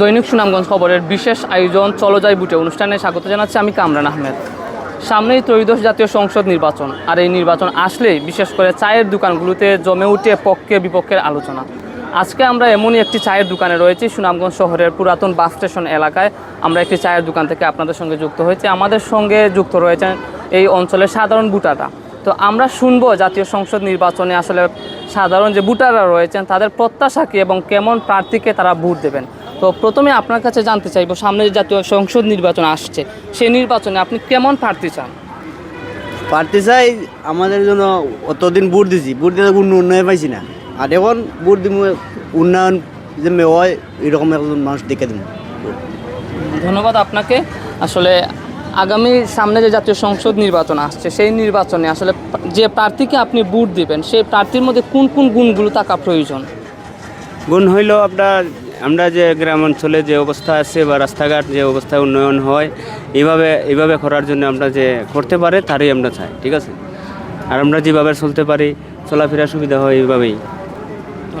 দৈনিক সুনামগঞ্জ খবরের বিশেষ আয়োজন চলো যাই বুটে অনুষ্ঠানে স্বাগত জানাচ্ছি আমি কামরান আহমেদ। সামনেই ত্রয়োদশ জাতীয় সংসদ নির্বাচন। আর এই নির্বাচন আসলেই, বিশেষ করে চায়ের দোকানগুলোতে জমে উঠে পক্ষে বিপক্ষের আলোচনা। আজকে আমরা এমনই একটি চায়ের দোকানে রয়েছি সুনামগঞ্জ শহরের পুরাতন বাস স্টেশন এলাকায়। আমরা একটি চায়ের দোকান থেকে আপনাদের সঙ্গে যুক্ত হয়েছি। আমাদের সঙ্গে যুক্ত রয়েছেন এই অঞ্চলের সাধারণ বুটাররা তো আমরা শুনব জাতীয় সংসদ নির্বাচনে আসলে সাধারণ যে বুটাররা রয়েছেন, তাদের প্রত্যাশা কী এবং কেমন প্রার্থীকে তারা ভোট দেবেন? তো প্রথমে আপনার কাছে জানতে চাইব সামনে যে জাতীয় সংসদ নির্বাচন আসছে সেই নির্বাচনে আপনি কেমন প্রার্থী চান? পার্টি চাই আমাদের জন্য অতদিন বুট দিছি বুট দিতে কোনো উন্নয়ন পাইছি না। আর এখন বুট দিব উন্নয়ন যে হয় এরকম একজন মানুষ দেখে দিব। ধন্যবাদ আপনাকে। আসলে আগামী সামনে যে জাতীয় সংসদ নির্বাচন আসছে সেই নির্বাচনে আসলে যে প্রার্থীকে আপনি ভোট দিবেন সেই প্রার্থীর মধ্যে কোন কোন গুণগুলো থাকা প্রয়োজন? গুণ হইল আপনার আমরা যে গ্রাম অঞ্চলে যে অবস্থা আছে বা রাস্তাঘাট যে অবস্থায় উন্নয়ন হয় এইভাবে এইভাবে করার জন্য আমরা যে করতে পারে তারই আমরা চাই ঠিক আছে? আর আমরা যেভাবে চলতে পারি চলাফেরা সুবিধা হয় এইভাবেই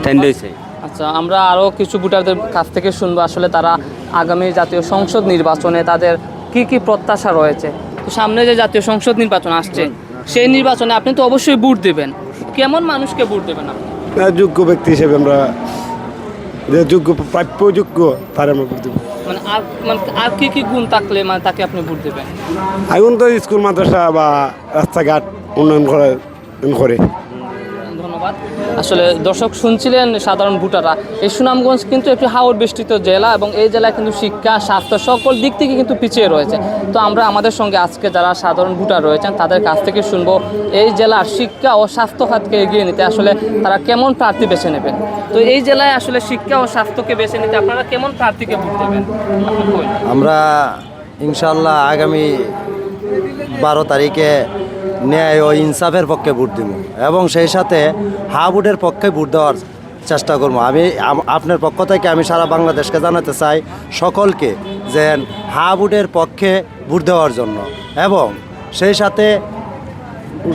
তাই চাই আচ্ছা আমরা আরও কিছু ভোটারদের কাছ থেকে শুনব আসলে তারা আগামী জাতীয় সংসদ নির্বাচনে তাদের কি কি প্রত্যাশা রয়েছে? তো সামনে যে জাতীয় সংসদ নির্বাচন আসছে সেই নির্বাচনে আপনি তো অবশ্যই ভোট দেবেন। কেমন মানুষকে ভোট দেবেন আপনি? না, যোগ্য ব্যক্তি হিসেবে আমরা যোগ্য প্রাপ্য যোগ্য তার আমরা ভোট দেবো। মানে আর মানে আর কি কি গুণ থাকলে মানে তাকে আপনি ভোট দেবেন? এখন তো স্কুল মাদ্রাসা বা রাস্তাঘাট উন্নয়ন করে করে। আসলে দর্শক শুনছিলেন সাধারণ ভোটাররা। এই সুনামগঞ্জ কিন্তু একটি হাওর বেষ্টিত জেলা এবং এই জেলায় কিন্তু শিক্ষা, স্বাস্থ্য সকল দিক থেকে কিন্তু পিছিয়ে রয়েছে। তো আমরা আমাদের সঙ্গে আজকে যারা সাধারণ ভোটার রয়েছেন, তাদের কাছ থেকে শুনব এই জেলার শিক্ষা ও স্বাস্থ্য খাতকে এগিয়ে নিতে আসলে তারা কেমন প্রার্থী বেছে নেবেন? তো এই জেলায় আসলে শিক্ষা ও স্বাস্থ্যকে বেছে নিতে আপনারা কেমন প্রার্থীকে ভোট দেবেন? আমরা ইনশাল্লাহ আগামী বারো তারিখে ন্যায় ও ইনসাফের পক্ষে ভোট দিব। এবং সেই সাথে হা পক্ষে ভোট দেওয়ার চেষ্টা করব। আমি আপনার পক্ষ থেকে আমি সারা বাংলাদেশকে জানাতে চাই সকলকে যে হা পক্ষে ভোট দেওয়ার জন্য। এবং সেই সাথে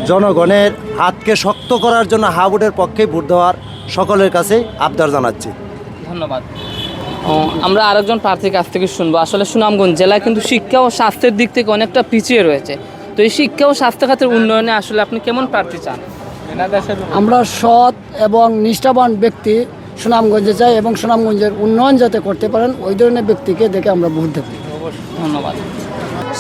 জনগণের হাতকে শক্ত করার জন্য হা ভোটের পক্ষে ভোট দেওয়ার সকলের কাছেই আবদার জানাচ্ছি। ধন্যবাদ। আমরা আরেকজন প্রার্থীর কাছ থেকে শুনব। আসলে সুনামগঞ্জ জেলায় কিন্তু শিক্ষা ও স্বাস্থ্যের দিক থেকে অনেকটা পিছিয়ে রয়েছে। তো এই শিক্ষা ও স্বাস্থ্য খাতের উন্নয়নে আসলে আপনি কেমন প্রার্থী চান? আমরা সৎ এবং নিষ্ঠাবান ব্যক্তি সুনামগঞ্জে চাই এবং সুনামগঞ্জের উন্নয়ন যাতে করতে পারেন ওই ধরনের ব্যক্তিকে দেখে আমরা ভোট দেব। ধন্যবাদ।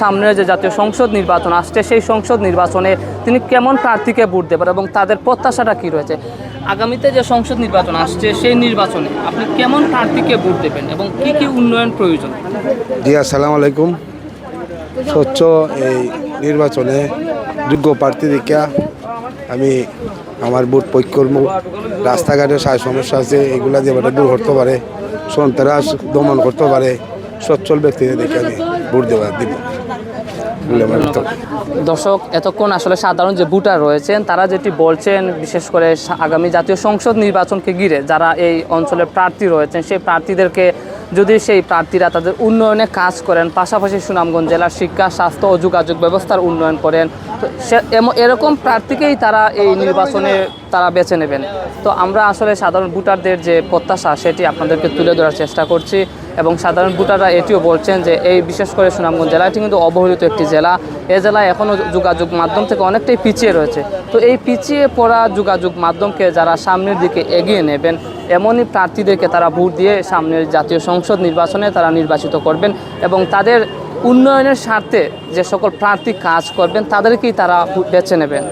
সামনে যে জাতীয় সংসদ নির্বাচন আসছে সেই সংসদ নির্বাচনে তিনি কেমন প্রার্থীকে ভোট দেবেন এবং তাদের প্রত্যাশাটা কি রয়েছে? আগামীতে যে সংসদ নির্বাচন আসছে সেই নির্বাচনে আপনি কেমন প্রার্থীকে ভোট দেবেন এবং কি কি উন্নয়ন প্রয়োজন? জি আসসালামু আলাইকুম। স্বচ্ছ এই নির্বাচনে যোগ্য প্রার্থী দীক্ষা আমি আমার ভোট প্রয়োগ করব রাস্তাঘাটে সায় সমস্যা আছে, এগুলা যে বাটা দূর করতে পারে, সন্ত্রাস দমন করতে পারে, সচ্ছল ব্যক্তিদের দেখে আমি ভোট দেওয়া দিব। দর্শক, এতক্ষণ আসলে সাধারণ যে ভোটার রয়েছেন, তারা যেটি বলছেন, বিশেষ করে আগামী জাতীয় সংসদ নির্বাচনকে ঘিরে যারা এই অঞ্চলের প্রার্থী রয়েছেন, সেই প্রার্থীদেরকে যদি সেই প্রার্থীরা তাদের উন্নয়নে কাজ করেন, পাশাপাশি সুনামগঞ্জ জেলার শিক্ষা, স্বাস্থ্য ও যোগাযোগ ব্যবস্থার উন্নয়ন করেন, তো সে- এরকম প্রার্থীকেই তারা এই নির্বাচনে তারা বেছে নেবেন। তো আমরা আসলে সাধারণ ভোটারদের যে প্রত্যাশা, সেটি আপনাদেরকে তুলে ধরার চেষ্টা করছি। এবং সাধারণ ভোটাররা এটিও বলছেন যে এই বিশেষ করে সুনামগঞ্জ জেলাটি কিন্তু অবহেলিত একটি জেলা। এ জেলায় এখনও যোগাযোগ মাধ্যম থেকে অনেকটাই পিছিয়ে রয়েছে। তো এই পিছিয়ে পড়া যোগাযোগ মাধ্যমকে যারা সামনের দিকে এগিয়ে নেবেন, এমনই প্রার্থীদেরকে তারা ভোট দিয়ে সামনের জাতীয় সংসদ নির্বাচনে তারা নির্বাচিত করবেন এবং তাদের উন্নয়নের স্বার্থে যে সকল প্রার্থী কাজ করবেন, তাদেরকেই তারা বেছে নেবেন।